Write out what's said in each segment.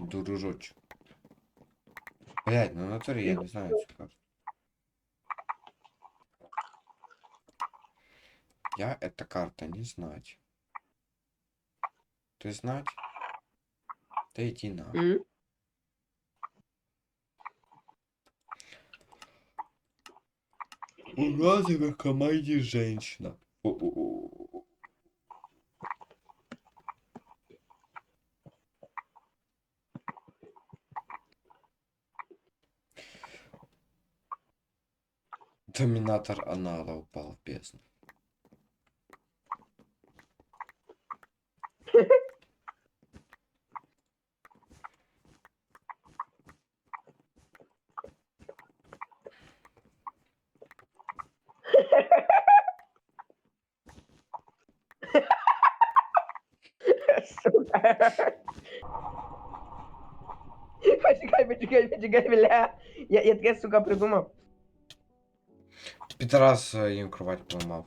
Дружочек. Блять, ну натуре я не знаю цю карту. Я эта карта не знать. Ты знать? Да иди на. М? У нас в команде женщина. О-о-о. Доминатор анала упал в бездну. Почекай, почекай, почекай, бля. Я, я таке, сука, придумав. Підраз їм кровать поламав.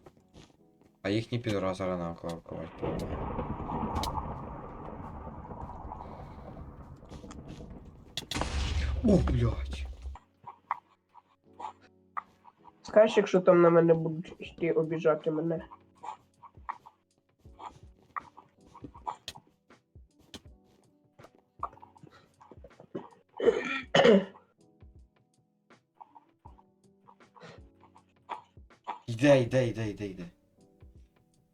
А їхній підраз рано кровать поламав. О, блядь. Скажеш, якщо там на мене будуть йти обіжати мене. Йде, йде, йде, йде, йде.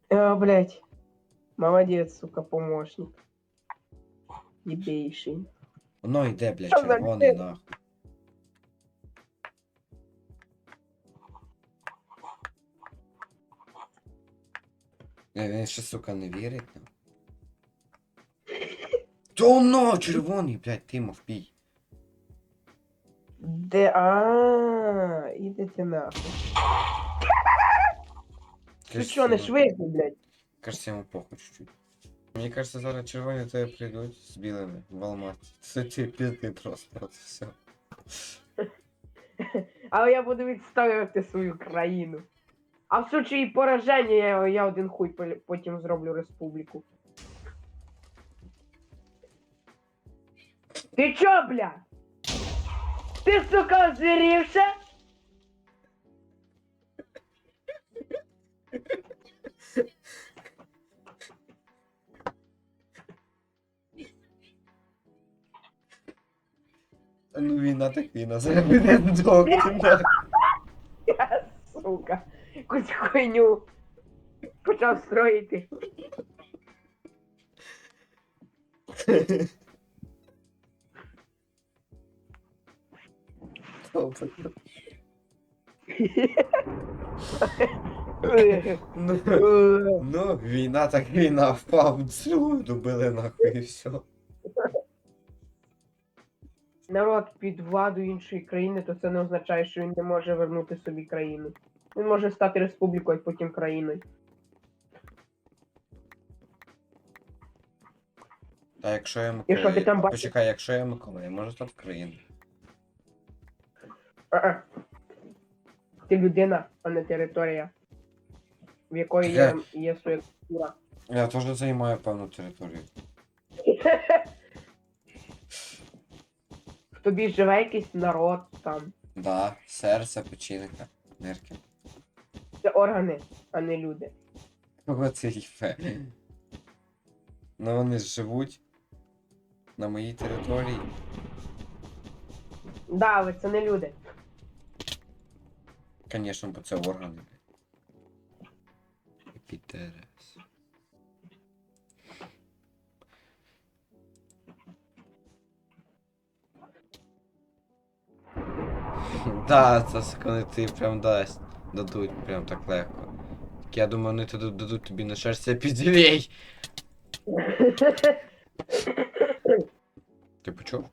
О, блядь. Молодець, сука, помощник. Єбейший. Воно йде, блядь, Що за червоний людина? нахуй. Е, Він ще, сука, не вірить нам. То воно, червоний, блядь, Тимов, бій. Де. А, ідете нахуй. Ти що, не швидко, блядь? Кажется, ему похуй чуть-чуть. Мне кажется, зараз червоні тебе прийдуть з білими в Алматі. Це ті пізди просто, от все. Але я буду відстоювати свою країну. А в случаї пораження я, я один хуй потім зроблю республіку. Ти чо, бля? Ти, сука, озверівся? Ну війна так війна, зараз буде доктор. Я, сука, якусь хуйню почав строїти. Ну, ну, війна так війна, впав, цілую, добили нахуй і все. Народ під владу іншої країни, то це не означає, що він не може вернути собі країну. Він може стати республікою, а потім країною. А якщо я І ти Миколаїв... там бачиш? Почекай, якщо я Миколаїв, може стати країною. А-а. Ти людина, а не територія, в якої є, є своя культура. Я теж займаю певну територію. В тобі живе якийсь народ там. Да, серце, печінка, нирки. Це органи, а не люди. Кого це їбе? Ну вони ж живуть на моїй території. Да, але це не люди. Конечно, бо це органи. Епітерес. Да, це коли ти прям дасть. Дадуть прям так легко. Так я думаю, вони туди дадуть тобі на шерсті піділей. Ти почув?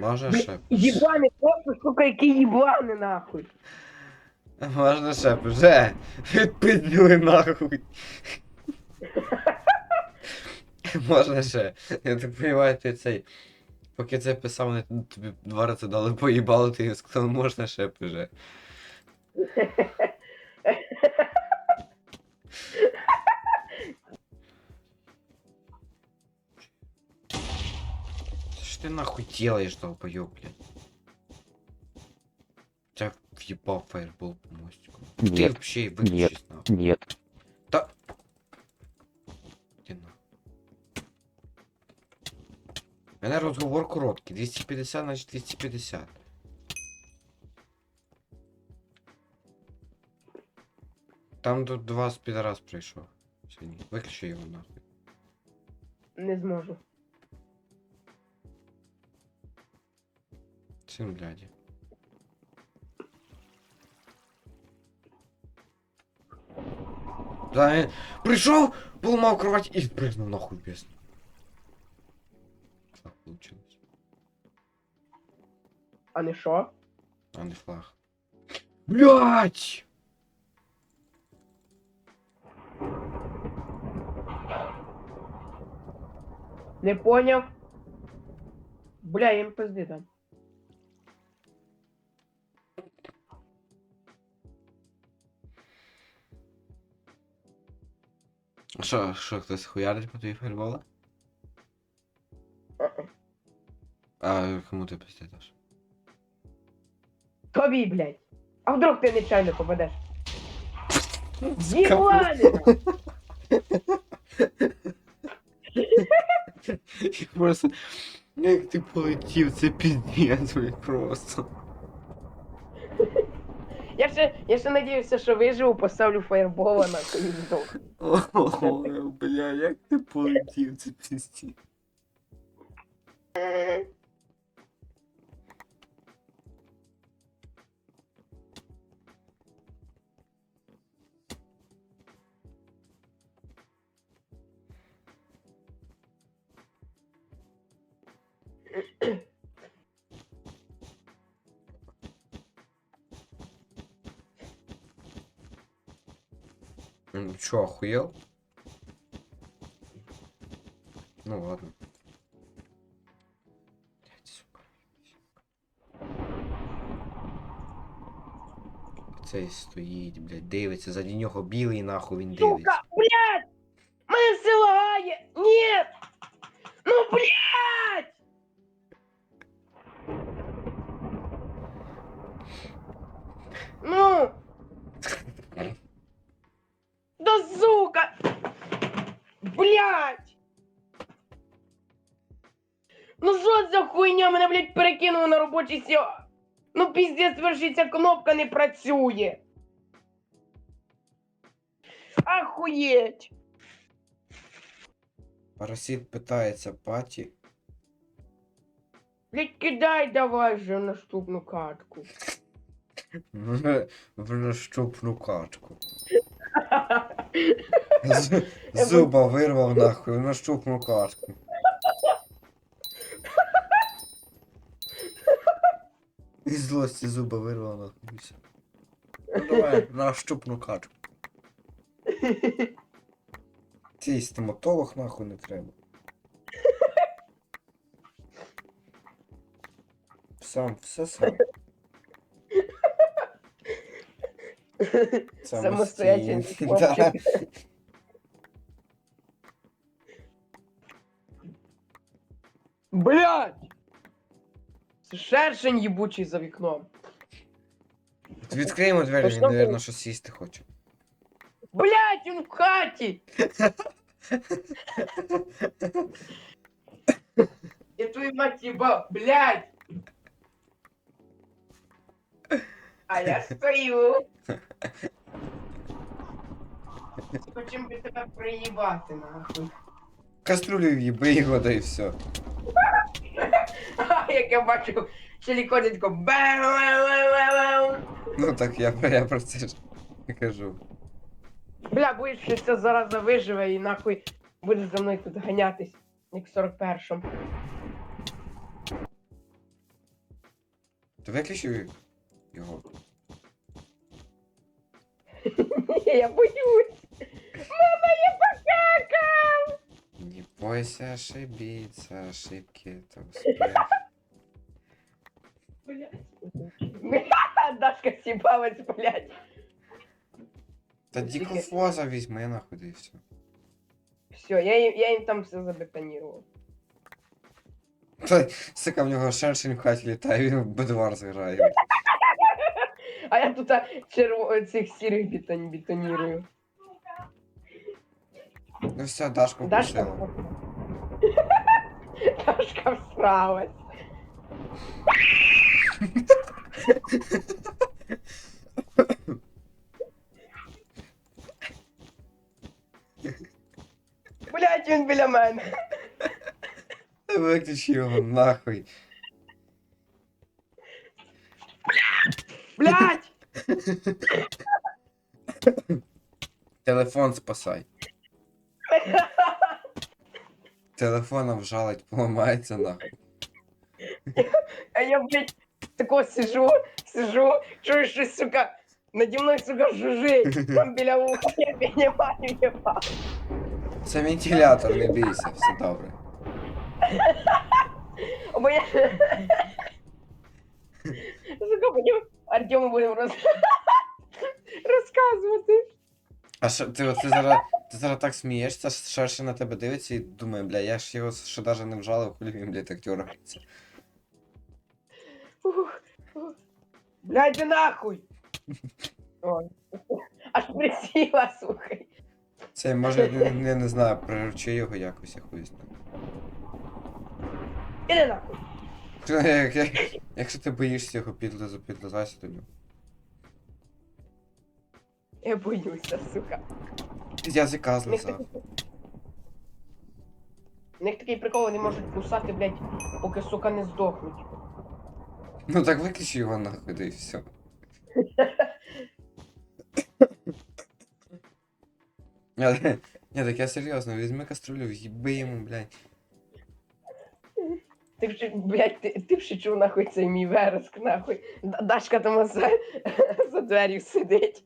Можна ще? Єбани, просто, сука, які їбани, нахуй. Можна ще вже відпиділи нахуй. Можна ще. Я так розумію, ти цей. Поки це писав, вони тобі два рази дали поїбало, ти сказав, можна ще вже. Что ты нахуй делаешь, долбоёб, блядь? Тебя въебал фаербол по мостику. Ты Нет, вообще выключись нахуй. нет. Іди нахуй. У мене розговор короткий. 250, значить 250. Там тут два спідорас прийшов. Сьогодні. Виключи його нахуй. Не зможу. Син бляді. Да, він прийшов, поламав кровать і пригнув нахуй без. Так получилось. А не що? А не флаг. Блять! Не поняв. Бля, їм пизди там. Що, що хтось хуярить по твоїй фаербола? А кому ти пиздиш? Тобі, блядь. А вдруг ти нечайно попадеш? Єбанина! Просто. Як ти полетів, це піздець, блядь, просто. Я ще, я ще надіюся, що виживу, поставлю фаєрбола на здох. Бля, як ти полетів, це піздець. Чё, охуел? Ну ладно. Цей стоїть, блядь, дивиться, заді нього білий нахуй він дивиться. Сука, блядь! Сіл. Ну піздець вершиться, кнопка не працює. Ахуєть! Парасит питається паті. Блядь, кидай давай вже наступну катку. В, в наступну качку. З, зуба вирвав нахуй, в наступну качку. Із злості зуба вирвав нахуй. все. Ну давай, на наступну качку. Цей стоматолог нахуй не треба. Сам, все сам. Самостоятельний да. хлопчик. Блядь! Це Шершень їбучий за вікном. Відкриємо двері, він, Пішов мабуть, ти. щось їсти хоче. Блядь, він в хаті! Я твою мать їбав, блядь! А я стою. Хочем би тебе приїбати, нахуй. Каструлю в'їби його, да і все. Як я бачу, силіконі тако бау Ну так я, я про це ж і кажу. Бля, боюсь, що ця зараза виживе і нахуй буде за мною тут ганятись, як в 41-му. Ти виключив його? Ні, я боюсь. Мама, я покакав! Не бойся ошибиться, ошибки это успех. Блядь. Дашка сібалась, блядь. Та дикофоза візьми нахуй, і все. Все, я, їм- я їм там все забетонував. Та, сука, в нього шершень в хаті літає, він в Бедварс грає. А я тут а, черво... цих сірих бетон... бетонірую. Ну все, Дашку Дашка. вкусила. Дашка всралась. Блять, він біля мене. Виключи його нахуй. Блять! Телефон спасай. Телефоном жалить, поламається нахуй. А я, блядь, тако сижу, сижу, чую, що, сука, наді мною, сука, жужить. Там біля уха я піднімаю його. Це вентилятор, не бійся, все добре. Бо я... Сука, потім Артему будемо роз... розказувати. А що ти, ти зараз ти зараз так смієшся, шерше на тебе дивиться і думає, бля, я ж його ще даже не вжалив, хули він, блядь, дергається. Блядь, ти нахуй! Ой. Аж присіла, слухай. Це може, не, не, не знаю, приручи його якось, я хуй знаю. Іди нахуй. Як- як- Якщо ти боїшся його підлизу, підлизайся до нього. Я боюся, сука. Язика У них, злизав. У них такий прикол, вони можуть кусати, блядь, поки, сука, не здохнуть. Ну так виключи його нахуй, да і все. Ні, так я серйозно, візьми каструлю, в'їби йому, блядь. Ти вже, блядь, ти, ти вже чув нахуй цей мій вереск, нахуй. Д- Дашка там за, за дверю сидить.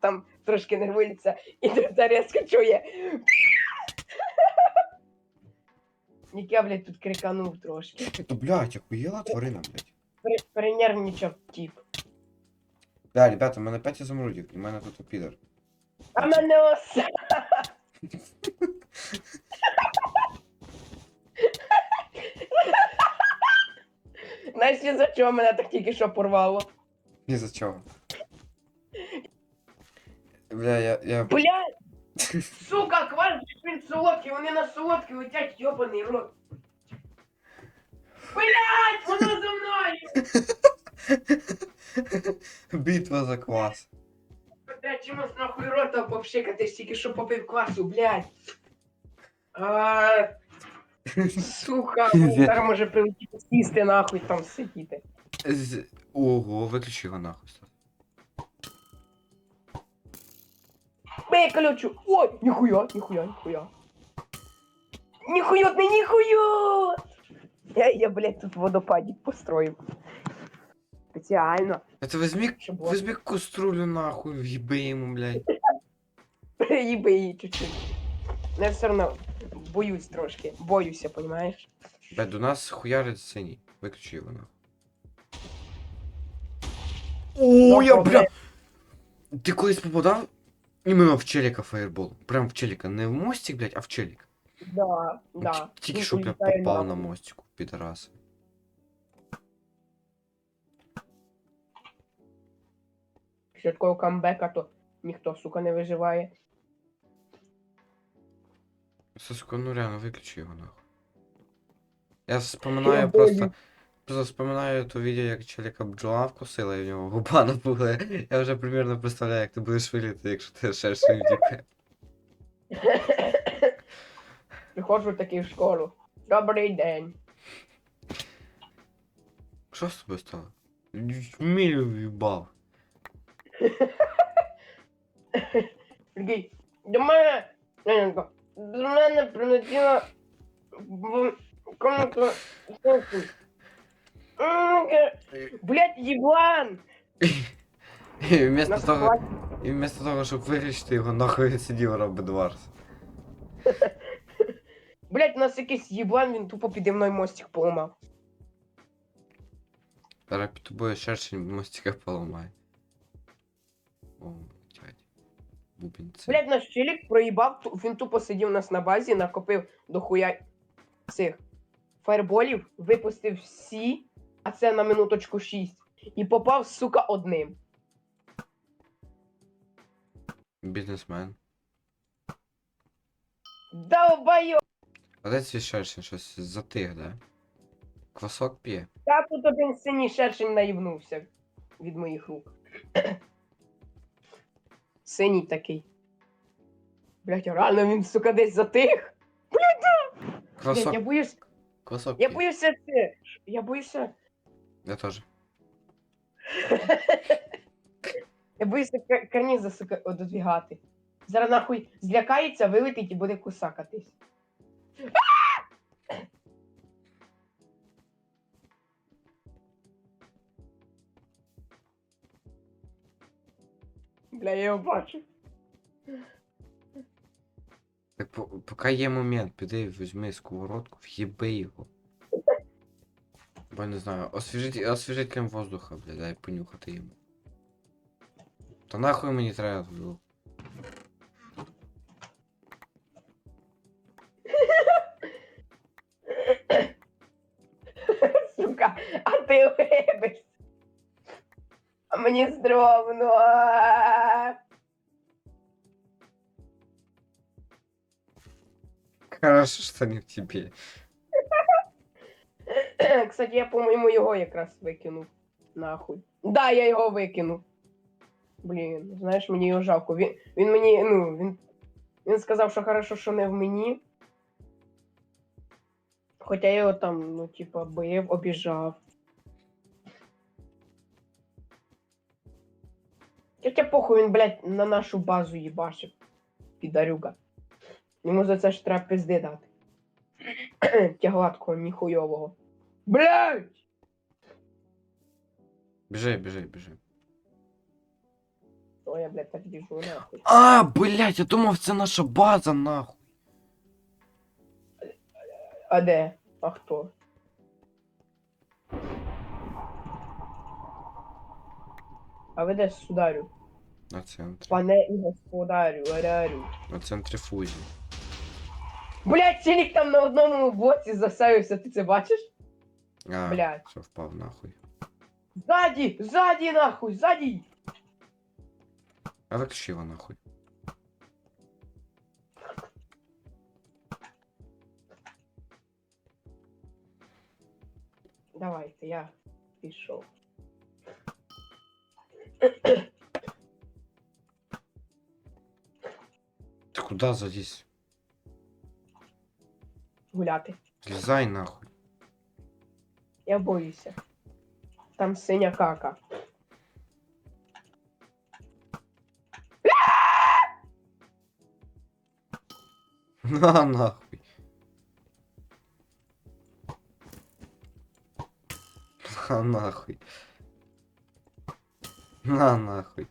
Там трошки нервується, і тут резко чує. Ніки я, блядь, тут криканув трошки. То, блядь, охуєла тварина, блядь. Пере, перенервничав тіп. Бля, ребята, у мене 5 ізумрудів, і в мене тут підер. А мене оса. Знаєш, за чого мене так тільки що порвало? Ні за чого. Бля, я. я... Блядь! Сука, квас, він солодкий, вони на солодкий летять, йобаний рот. Блядь, воно за мною! Битва за квас. Блядь, чомусь нахуй рота попшикати, стільки що попив квасу, блядь. А, сука, зараз може прилетіти сісти нахуй там сидіти. З... Ого, виключи його нахуй. Бей, колючу! Ой, ніхуя, ніхуя, ніхуя. Ніхуя, не ніхуя! Я, я, блядь, тут водопадик построїв. Спеціально. А ти візьми, Щоб було. візьми каструлю нахуй, в'їби йому, блядь. Їби її чуть-чуть. Я все одно боюсь трошки. Боюся, понімаєш? Блядь, до нас хуярить синій. Виключи його нахуй. О, я, бля! Ти колись попадав? Іменно в челіка фаєрбол. Прям в челіка. Не в мостик, блядь, а в челік. Да, да. Т- Тільки Він що, бля, попав на мостику, підарас. Після такого камбека, то ніхто, сука, не виживає. Соско, ну реально, виключи його нахуй. Я вспоминаю просто. Просто вспоминаю то відео, як челіка бджола вкусила і в нього губа набула. Я вже примерно представляю, як ти будеш виліти, якщо ти шершень втікає. Приходжу такий в школу. Добрий день. Що з тобою стало? Мілю в'їбав. Такий, до мене. Ленко, до мене прилетіла в комнату. ка- Блядь, їблан! І вместо того, і вместо того, щоб виключити його, нахуй сидів робить Блядь, у нас якийсь їблан, він тупо піде мною мостик поламав. Зараз під тобою шершень мостика поламає. О, блядь. Бубенці. Блядь, наш челік проїбав, ту- він тупо сидів у нас на базі, накопив до хуя цих фаерболів, випустив всі, а це на минуточку 6. І попав, сука, одним. Бізнесмен. Долбайо! А де цей шершень щось затих, да? Квасок п'є. Та тут один синій шершень наївнувся від моїх рук. Синій такий. Блять, реально він, сука, десь затих. Блять, я Квасок. боюсь, Квасок я п'є. боюся це. Я боюся. Я теж. Я боюся кар- карніза, сука, ододвігати. Зараз нахуй злякається, вилетить і буде кусакатись. Бля, я його бачу. Так по- поки є момент, піди візьми сковородку, в'їби його. Бо я не знаю, освіжить, освіжителем воздуха, блядь, дай понюхати йому. Та нахуй мені треба звук. Мені здровно. Хорошо, що не в тебе. Кстати, я, по-моєму, його якраз викинув. Нахуй. Да, я його викинув. Блін, знаєш, мені його жалко. Він, він мені, ну, він, він сказав, що хорошо, що не в мені. Хоча я його там, ну, типа, бив, обіжав. Тетя похуй, він, блядь, на нашу базу їбашив. Підарюга. Йому за це ж треба пизди дати. Тягладкого, ніхуйового. Блядь! Біжи, біжи, біжи. О, я, блядь, так біжу, нахуй. А, блядь, я думав, це наша база, нахуй. А де? А хто? А ви де сударю? На центрі. Пане і господарю, арярю. На центрі фузі. Блядь, челік там на одному боці засавився, ти це бачиш? А, Блядь. все, впав нахуй. Ззаді! Ззаді нахуй! Ззаді! А його нахуй. Давайте, я пішов. Ти куди залізь? Гуляти. Злізай нахуй. Я боюся. Там синя кака. На нахуй. На нахуй. На нахуй.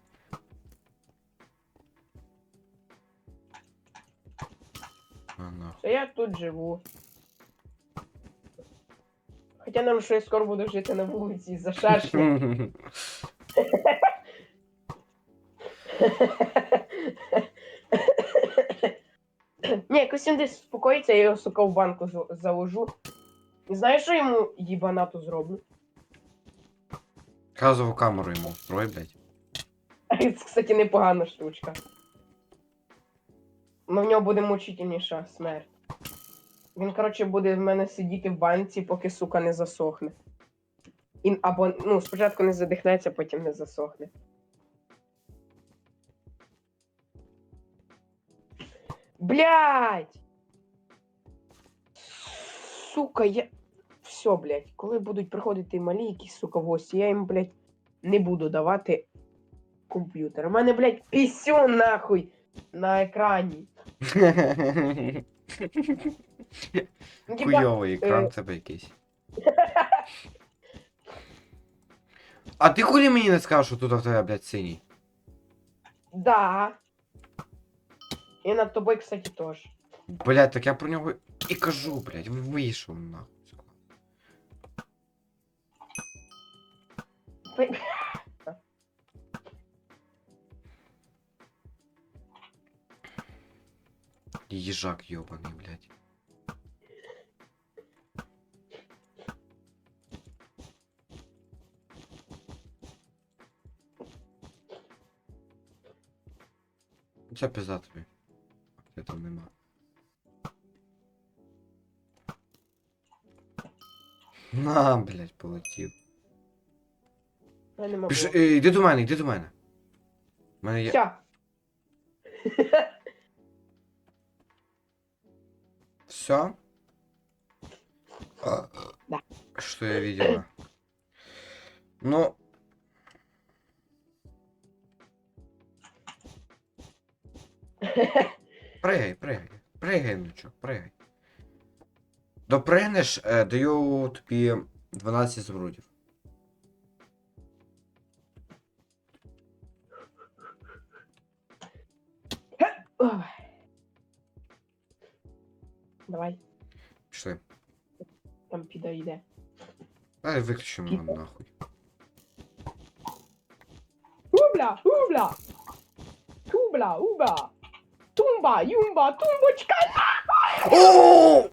Нахуй. Що я тут живу. Хоча нам що я скоро буду жити на вулиці за шершня. Ні, якось він десь спокоїться, я його сука в банку з- заложу. І знаєш, що йому їбанату зроблю? Газову камеру йому устрой, блядь. Це, кстати, непогана штучка. Ну в нього буде мучительніша смерть. Він, коротше, буде в мене сидіти в банці, поки сука не засохне. І, або, ну, спочатку не задихнеться, потім не засохне. Блять! Сука, я. Все, блядь, коли будуть приходити малі якісь сука гості, я їм, блядь, не буду давати комп'ютер. У мене, блядь, пісюн нахуй на екрані. Ну, типа, Хуйовий екран е. в тебе якийсь. А ти хулі мені не сказав, що тут в тебе, блядь, синій? да. І над тобою, кстати, теж. Блядь, так я про нього і кажу, блядь, вийшов нахуй. Ежак йобаний, блядь. Це пизда тобі. Це там нема. На, блядь, полетів. Я не можу. Піш... е, э, Йди до мене, йди до мене. У мене є. Все. Все? Да. Что я видела? Ну. Пригай, пригай. Пригай, внучок, пригай. Допригнеш, е, даю тобі 12 зрудів. Ой. Давай, Пішли. там піде йде. Давай виключимо його нахуй. Убля, убля! Тубля, уба! Тумба, юмба, тумбочка! О!